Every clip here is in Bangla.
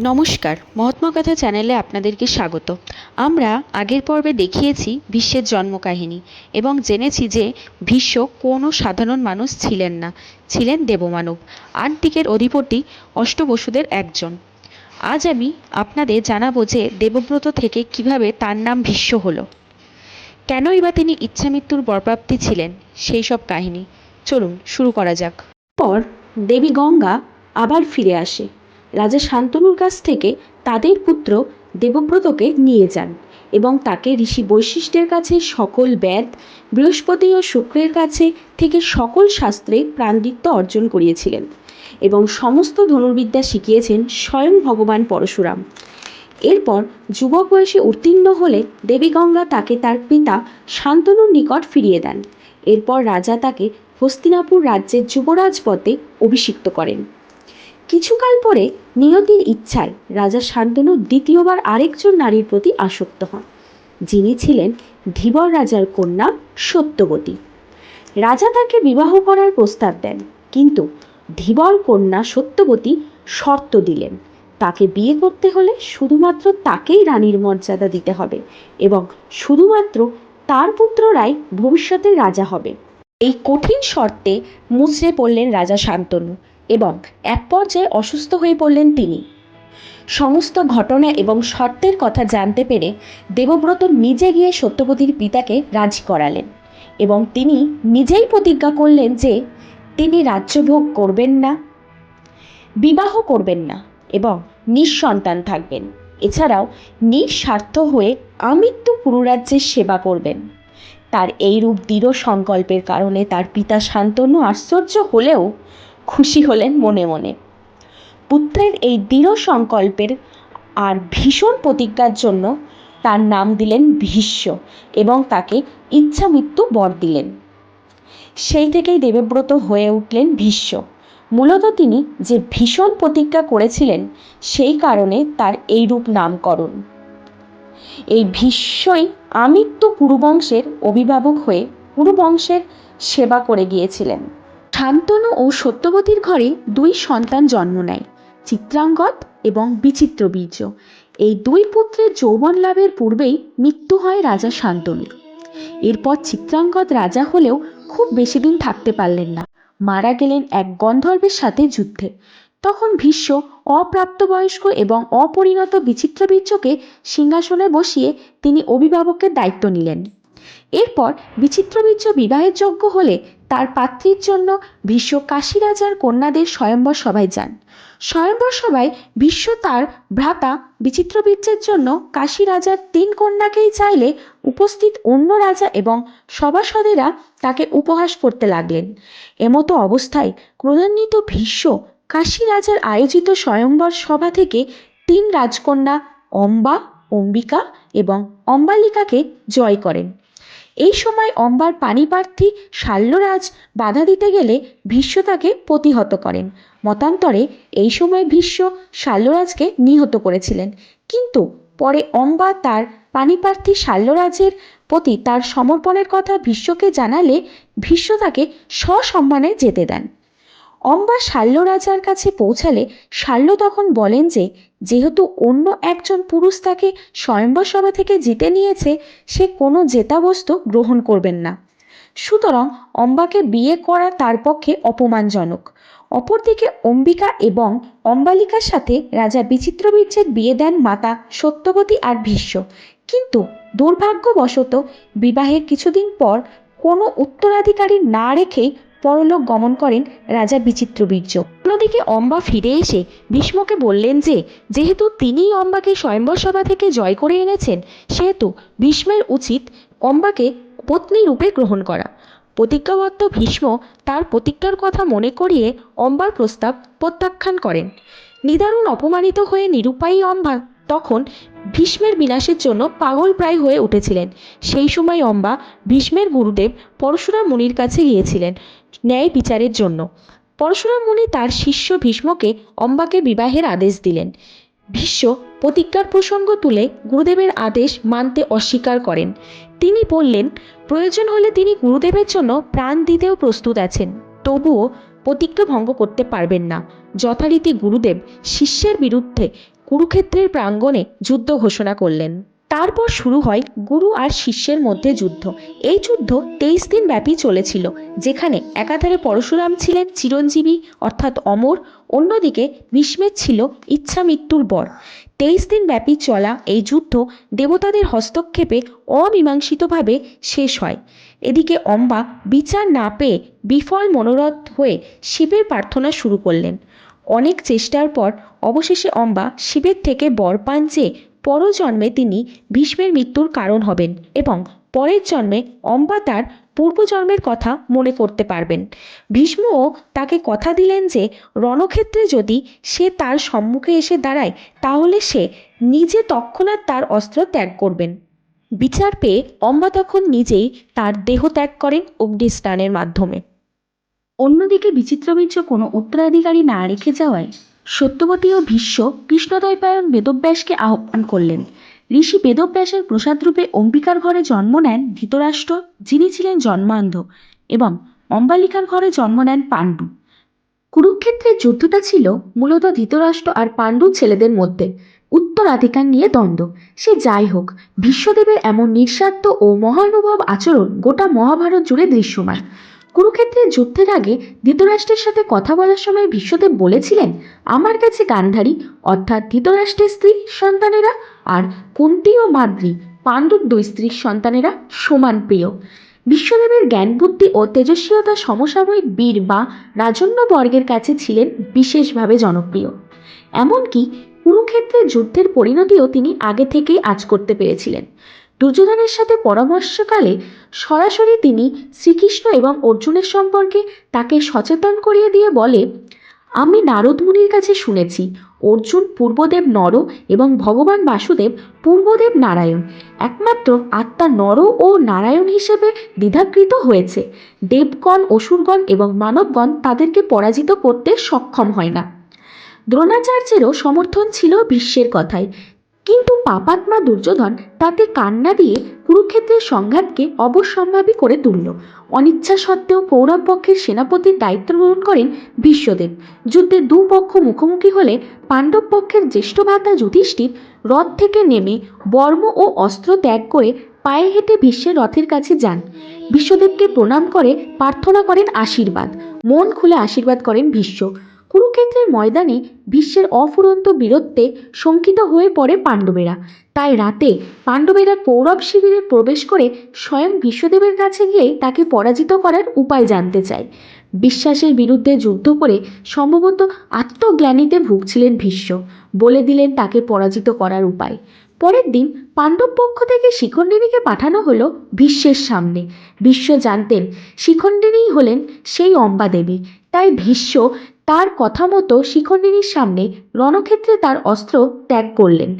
নমস্কার, মহাত্মা কথা চ্যানেলে আপনাদেরকে স্বাগত। আমরা আগের পর্বে দেখিয়েছি ভীষ্মের জন্মকাহিনী এবং জেনেছি যে ভীষ্ম কোনো সাধারণ মানুষ ছিলেন না, ছিলেন দেবমানব। আট দিকের অধিপতি অষ্টবসুদের একজন। আজ আমি আপনাদের জানাব যে দেবব্রত থেকে কীভাবে তার নাম ভীষ্ম হলো। কেনই বা তিনি ইচ্ছামৃত্যুর বরপ্রাপ্তি ছিলেন? সেই সব কাহিনী। চলুন, শুরু করা যাক। পর দেবী গঙ্গা আবার ফিরে আসে। রাজা শান্তনুর কাছ থেকে তাদের পুত্র দেবব্রতকে নিয়ে যান এবং তাকে ঋষি বৈশিষ্ট্যের কাছে সকল বেদ, বৃহস্পতি ও শুক্রের কাছে থেকে সকল শাস্ত্রে প্রান্দিত্য অর্জন করিয়েছিলেন এবং সমস্ত ধনুর্বিদ্যা শিখিয়েছেন স্বয়ং ভগবান পরশুরাম। এরপর যুবক বয়সে উত্তীর্ণ হলে দেবী গঙ্গা তাকে তার পিতা শান্তনুর নিকট ফিরিয়ে দেন। এরপর রাজা তাকে হস্তিনাপুর রাজ্যের যুবরাজ পদে অভিষিক্ত করেন। কিছুকাল পরে নিয়তির ইচ্ছায় রাজা শান্তনু দ্বিতীয়বার আরেকজন নারীর প্রতি আসক্ত হন, যিনি ছিলেন ধীবর রাজার কন্যা সত্যবতী। রাজা তাকে বিবাহ করার প্রস্তাব দেন, কিন্তু ধীবর কন্যা সত্যবতী শর্ত দিলেন, তাকে বিয়ে করতে হলে শুধুমাত্র তাকেই রানীর মর্যাদা দিতে হবে এবং শুধুমাত্র তার পুত্ররাই ভবিষ্যতের রাজা হবে। এই কঠিন শর্তে মুচড়ে পড়লেন রাজা শান্তনু। এবং এক পর্যায়ে অসুস্থ হয়ে পড়লেন তিনি। সমস্ত ঘটনা এবং শর্তের কথা জানতে পেরে দেবব্রত নিজে গিয়ে সত্যপতির পিতাকে রাজি করালেন এবং তিনি নিজেই প্রতিজ্ঞা করলেন যে তিনি রাজ্যভোগ করবেন না, বিবাহ করবেন না এবং নিঃসন্তান থাকবেন। এছাড়াও নিঃস্বার্থ হয়ে আমৃত্যু পুরুরাজ্যের সেবা করবেন। তার এই রূপ দৃঢ় সংকল্পের কারণে তার পিতা শান্তনু আশ্চর্য হলেও খুশি হলেন মনে মনে। পুত্রের এই দৃঢ় সংকল্পের আর ভীষণ প্রতিজ্ঞার জন্য তার নাম দিলেন ভীষ্ম এবং তাকে ইচ্ছা মৃত্যু বর দিলেন। সেই থেকেই দেবব্রত হয়ে উঠলেন ভীষ্ম। মূলত তিনি যে ভীষণ প্রতিজ্ঞা করেছিলেন, সেই কারণে তার এই রূপ নামকরণ। এই ভীষ্মই আমৃত্যু পুরুবংশের অভিভাবক হয়ে পুরুবংশের সেবা করে গিয়েছিলেন। শান্তনু ও সত্যবতীর ঘরে দুই সন্তান জন্ম নেয়, চিত্রাঙ্গদ এবং বিচিত্রবীর্য এই দুই পুত্রের যৌবন লাভের পূর্বেই মৃত্যু হয় রাজা শান্তনুর। এরপর চিত্রাঙ্গদ রাজা হলেও খুব বেশি দিন থাকতে পারলেন না। মারা গেলেন এক গন্ধর্বের সাথে যুদ্ধে। তখন ভীষ্ম অপ্রাপ্তবয়স্ক এবং অপরিণত বিচিত্রবীর্যকে সিংহাসনে বসিয়ে তিনি অভিভাবকের দায়িত্ব নিলেন। এরপর বিচিত্রবীর্য বিবাহের যোগ্য হলে তার পাত্রীর জন্য ভীষ্ম কাশী রাজার কন্যাদের স্বয়ম্বর সভায় যান। স্বয়ম্বর সভায় ভীষ্ম তার ভ্রাতা বিচিত্রবীর্যের জন্য কাশী রাজার তিন কন্যাকেই চাইলে উপস্থিত অন্য রাজা এবং সভাসদেরা তাকে উপহাস করতে লাগলেন। এমতো অবস্থায় ক্রোধান্বিত ভীষ্ম কাশী রাজার আয়োজিত স্বয়ম্বর সভা থেকে তিন রাজকন্যা অম্বা, অম্বিকা এবং অম্বালিকাকে জয় করেন। এই সময় অম্বার পানিপ্রার্থী শাল্যরাজ বাধা দিতে গেলে ভীষ্ম তাকে প্রতিহত করেন। মতান্তরে এই সময় ভীষ্ম শাল্যরাজকে নিহত করেছিলেন। কিন্তু পরে অম্বা তার পানিপ্রার্থী শাল্যরাজের প্রতি তার সমর্পণের কথা ভীষ্মকে জানালে ভীষ্ম তাকে সসম্মানে যেতে দেন। অম্বা শাল্য রাজার কাছে পৌঁছালে শাল্য তখন বলেন যে, যেহেতু অন্য একজন পুরুষ তাকে স্বয়ম্বর সভা থেকে জিতে নিয়েছে, সে কোনো জেতা বস্তু গ্রহণ করবেন না। সুতরাং অম্বাকে বিয়ে করা তার পক্ষে অপমানজনক। অপরদিকে অম্বিকা এবং অম্বালিকার সাথে রাজা বিচিত্রবীর্যের বিয়ে দেন মাতা সত্যবতী আর ভীষ্ম। কিন্তু দুর্ভাগ্যবশত বিবাহের কিছুদিন পর কোনো উত্তরাধিকারী না রেখেই পরলোক গমন করেন রাজা বিচিত্রবীর্য অন্যদিকে অম্বা ফিরে এসে ভীষ্মকে বললেন যে, যেহেতু তিনিই অম্বাকে স্বয়ম্বর সভা থেকে জয় করে এনেছেন, সেহেতু ভীষ্মের উচিত অম্বাকে পত্নী রূপে গ্রহণ করা। প্রতিজ্ঞাবদ্ধ ভীষ্ম তার প্রতিজ্ঞার কথা মনে করিয়ে অম্বার প্রস্তাব প্রত্যাখ্যান করেন। নিদারুণ অপমানিত হয়ে নিরুপায়ী অম্বা তখন ভীষ্মের বিনাশের জন্য পাগল প্রায় হয়ে উঠেছিলেন। সেই সময় অম্বা ভীষ্মের গুরুদেব পরশুরাম মুনির কাছে গিয়েছিলেন ন্যায় বিচারের জন্য। পরশুরাম মুনি তার শিষ্য ভীষ্মকে অম্বাকে বিবাহের আদেশ দিলেন। ভীষ্ম প্রতিজ্ঞার প্রসঙ্গ তুলে গুরুদেবের আদেশ মানতে অস্বীকার করেন। তিনি বললেন, প্রয়োজন হলে তিনি গুরুদেবের জন্য প্রাণ দিতেও প্রস্তুত আছেন। তবুও প্রতিজ্ঞা ভঙ্গ করতে পারবেন না। যথারীতি গুরুদেব শিষ্যের বিরুদ্ধে কুরুক্ষেত্রের প্রাঙ্গণে যুদ্ধ ঘোষণা করলেন। তারপর শুরু হয় গুরু আর শিষ্যের মধ্যে যুদ্ধ। এই যুদ্ধ তেইশ দিন ব্যাপী চলেছিল, যেখানে একাধারে পরশুরাম ছিলেন চিরঞ্জীবী, অর্থাৎ অমর, অন্যদিকে ভীষ্মের ছিল ইচ্ছা মৃত্যুর বর। তেইশ দিন ব্যাপী চলা এই যুদ্ধ দেবতাদের হস্তক্ষেপে অমীমাংসিতভাবে শেষ হয়। এদিকে অম্বা বিচার না পেয়ে বিফল মনোরথ হয়ে শিবের প্রার্থনা শুরু করলেন। অনেক চেষ্টার পর অবশেষে অম্বা শিবের থেকে বর পান যে পরজন্মে তিনি ভীষ্মের মৃত্যুর কারণ হবেন এবং পরের জন্মে অম্বা তার পূর্বজন্মের কথা মনে করতে পারবেন। ভীষ্মও তাকে কথা দিলেন যে রণক্ষেত্রে যদি সে তার সম্মুখে এসে দাঁড়ায়, তাহলে সে নিজে তৎক্ষণাৎ তার অস্ত্র ত্যাগ করবেন। বিচার পেয়ে অম্বা তখন নিজেই তার দেহ ত্যাগ করেন অগ্নিস্নানের মাধ্যমে। অন্যদিকে বিচিত্রবীর্য কোনো উত্তরাধিকারী না রেখে যাওয়ায় সত্যবতী ও ভীষ্ম কৃষ্ণদ্বৈপায়ন বেদব্যাসকে আহ্বান করলেন। ঋষি বেদব্যাসের প্রসাদরূপে অম্বিকার ঘরে জন্ম নেন ধৃতরাষ্ট্র, যিনি ছিলেন জন্মান্ধ, এবং অম্বালিকার ঘরে জন্ম নেন পাণ্ডু। কুরুক্ষেত্রের যুদ্ধটা ছিল মূলত ধৃতরাষ্ট্র আর পাণ্ডু ছেলেদের মধ্যে উত্তরাধিকার নিয়ে দ্বন্দ্ব। সে যাই হোক বিশ্বদেবের এমন নিঃস্বার্থ ও মহানুভব আচরণ গোটা মহাভারত জুড়ে দৃশ্যমান। কুরুক্ষেত্রের যুদ্ধের আগে ধৃতরাষ্ট্রের সাথে কথা বলার সময় বিশ্বদেব বলেছিলেন, আমার কাছে গান্ধারী, অর্থাৎ ধৃতরাষ্ট্রের স্ত্রী, সন্তানেরা, আর কুন্তি ও মাদ্রি পাণ্ডুর দুই স্ত্রীর সন্তানেরা সমান প্রিয়। বিশ্বদেবের জ্ঞান বুদ্ধি ও তেজস্বীয়তা সমসাময়িক বীর বা রাজন্য বর্গের কাছে ছিলেন বিশেষভাবে জনপ্রিয়। এমনকি কুরুক্ষেত্রের যুদ্ধের পরিণতিও তিনি আগে থেকেই আজ করতে পেরেছিলেন। দুর্যোধনের সাথে পরামর্শকালে সরাসরি তিনি শ্রীকৃষ্ণ এবং অর্জুনের সম্পর্কে তাকে সচেতন করিয়ে দিয়ে বলে, আমি নারদ মুনির কাছে শুনেছি, অর্জুন পূর্বদেব নর এবং ভগবান বাসুদেব পূর্বদেব নারায়ণ। একমাত্র আত্মা নর ও নারায়ণ হিসেবে দ্বিধাকৃত হয়েছে। দেবগণ, অসুরগণ এবং মানবগণ তাদেরকে পরাজিত করতে সক্ষম হয় না। দ্রোণাচার্যেরও সমর্থন ছিল বিশ্বের কথায়। কিন্তু পাপাত্মা দুর্যোধন তাতে কান্না দিয়ে কুরুক্ষেত্রের সংঘাতকে অবশ্যম্ভাবী করে তুলল। অনিচ্ছা সত্ত্বেও কৌরব পক্ষের সেনাপতির দায়িত্ব গ্রহণ করেন ভীষ্মদেব যুদ্ধে দু পক্ষ মুখোমুখি হলে পাণ্ডব পক্ষের জ্যেষ্ঠ ভ্রাতা যুধিষ্ঠির রথ থেকে নেমে বর্ম ও অস্ত্র ত্যাগ করে পায়ে হেঁটে ভীষ্মের রথের কাছে যান। বিশ্বদেবকে প্রণাম করে, প্রার্থনা করেন আশীর্বাদ। মন খুলে আশীর্বাদ করেন ভীষ্ম। কুরুক্ষেত্রের ময়দানে ভীষ্মের অফুরন্ত বীরত্বে শঙ্কিত হয়ে পড়ে পাণ্ডবেরা। তাই রাতে পাণ্ডবেরা কৌরব শিবিরে প্রবেশ করে স্বয়ং বিশ্বদেবের কাছে গিয়ে তাকে পরাজিত করার উপায় জানতে চায়। বিশ্বাসের বিরুদ্ধে যুদ্ধ করে সম্ভবত আত্মগ্লানিতে ভুগছিলেন ভীষ্ম। বলে দিলেন তাকে পরাজিত করার উপায়। পরের দিন পাণ্ডব পক্ষ থেকে শিখণ্ডিনীকে পাঠানো হলো ভীষ্মের সামনে। ভীষ্ম জানতেন শিখণ্ডিনীই হলেন সেই অম্বা দেবী তাই ভীষ্ম তার কথা মতো শিখণ্ডিনীর সামনে রণক্ষেত্রে তার অস্ত্র ত্যাগ করলেন।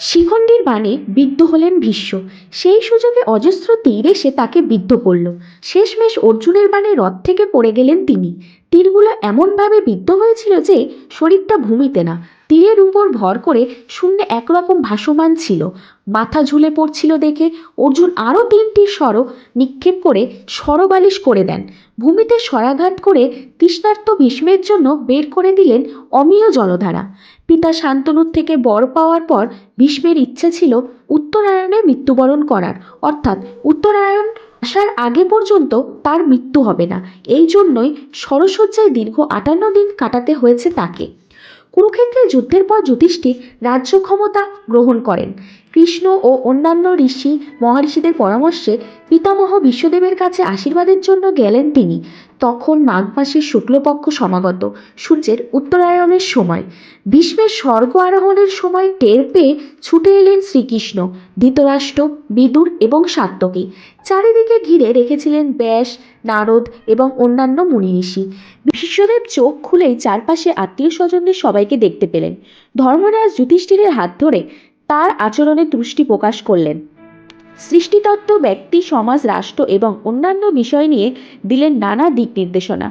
শিখণ্ডির বাণে বিদ্ধ হলেন ভীষ্ম। সেই সুযোগে অজস্র তীর এসে তাকে বিদ্ধ করল। শেষমেশ অর্জুনের বাণে রথ থেকে পড়ে গেলেন তিনি। তীরগুলো এমনভাবে বিদ্ধ হয়েছিল যে শরীরটা ভূমিতে না। তীরের উপর ভর করে শূন্যে একরকম ভাসমান ছিল। মাথা ঝুলে পড়ছিল দেখে অর্জুন আরও তিনটি স্বর নিক্ষেপ করে স্বরবালিশ করে দেন। ভূমিতে স্বরাঘাত করে তৃষ্ণার্ত ভীষ্মের জন্য বের করে দিলেন অমীয় জলধারা। পিতা শান্তনুর থেকে বর পাওয়ার পর ভীষ্মের ইচ্ছে ছিল উত্তরায়ণে মৃত্যুবরণ করার। অর্থাৎ উত্তরায়ণ আসার আগে পর্যন্ত তার মৃত্যু হবে না। এই জন্যই সরসজ্জায় দীর্ঘ আটান্ন দিন কাটাতে হয়েছে তাকে। কুরুক্ষেত্রে যুদ্ধের পর যুধিষ্ঠির রাজ্য ক্ষমতা গ্রহণ করেন। কৃষ্ণ ও অন্যান্য ঋষি মহর্ষিদের পরামর্শে পিতামহ বিশ্বদেবের কাছে আশীর্বাদের জন্য গেলেন তিনি। তখন মাঘ মাসের শুক্লপক্ষ সমাগত, সূর্যের উত্তরায়ণের সময়। ভীষ্মের স্বর্গ আরোহণের সময় টের পেয়ে ছুটে এলেন শ্রীকৃষ্ণ, ধৃতরাষ্ট্র, বিদুর এবং সাত্যকী চারিদিকে ঘিরে রেখেছিলেন ব্যাস, নারদ এবং অন্যান্য মুনি ঋষি। বিশ্বদেব চোখ খুলেই চারপাশে আত্মীয় স্বজনদের সবাইকে দেখতে পেলেন। ধর্মরাজ যুধিষ্ঠিরের হাত ধরে তার আচরণে তুষ্টি প্রকাশ করলেন। সৃষ্টিতত্ত্ব, ব্যক্তি, সমাজ, রাষ্ট্র এবং অন্যান্য বিষয় নিয়ে দিলেন নানা দিক নির্দেশনা।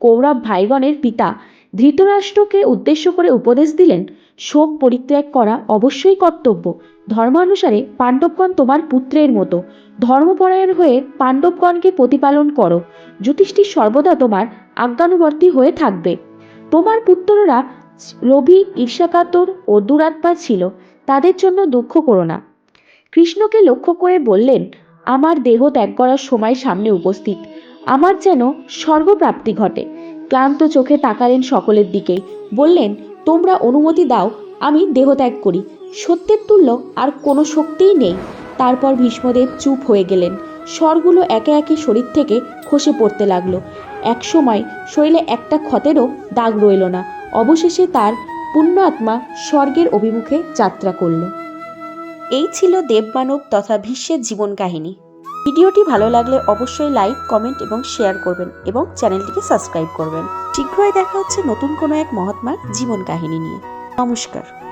কৌরব ভাইগণের পিতা ধৃতরাষ্ট্রকে উদ্দেশ্য করে উপদেশ দিলেন, শোক পরিত্যাগ করা অবশ্যই কর্তব্য। ধর্মানুসারে পাণ্ডবগণ তোমার পুত্রের মতো। ধর্মপরায়ণ হয়ে পাণ্ডবগণকে প্রতিপালন করো। যুধিষ্ঠির সর্বদা তোমার আজ্ঞানুবর্তী হয়ে থাকবে। তোমার পুত্ররা লোভী ঈর্ষাকাতর ও দুরাত্মা ছিল। তাদের জন্য দুঃখ করো না। কৃষ্ণকে লক্ষ্য করে বললেন, আমার দেহ ত্যাগ করার সময় সামনে উপস্থিত। আমার যেন স্বর্গপ্রাপ্তি ঘটে। ক্লান্ত চোখে তাকালেন সকলের দিকেই বললেন, তোমরা অনুমতি দাও, আমি দেহত্যাগ করি। সত্যের তুল্য আর কোনো শক্তিই নেই। তারপর ভীষ্মদেব চুপ হয়ে গেলেন। স্বরগুলো একে একে শরীর থেকে খসে পড়তে লাগল। এক সময় শরীরে একটা ক্ষতেরও দাগ রইল না। অবশেষে তার পুণ্য আত্মা স্বর্গের অভিমুখে যাত্রা করল। এই ছিল দেবমানব তথা ভীষ্মের জীবন কাহিনী। ভিডিওটি ভালো লাগলে অবশ্যই লাইক, কমেন্ট এবং শেয়ার করবেন এবং চ্যানেলটিকে সাবস্ক্রাইব করবেন। শীঘ্রই দেখা হচ্ছে নতুন কোনো এক মহাত্মার জীবন কাহিনী নিয়ে। নমস্কার।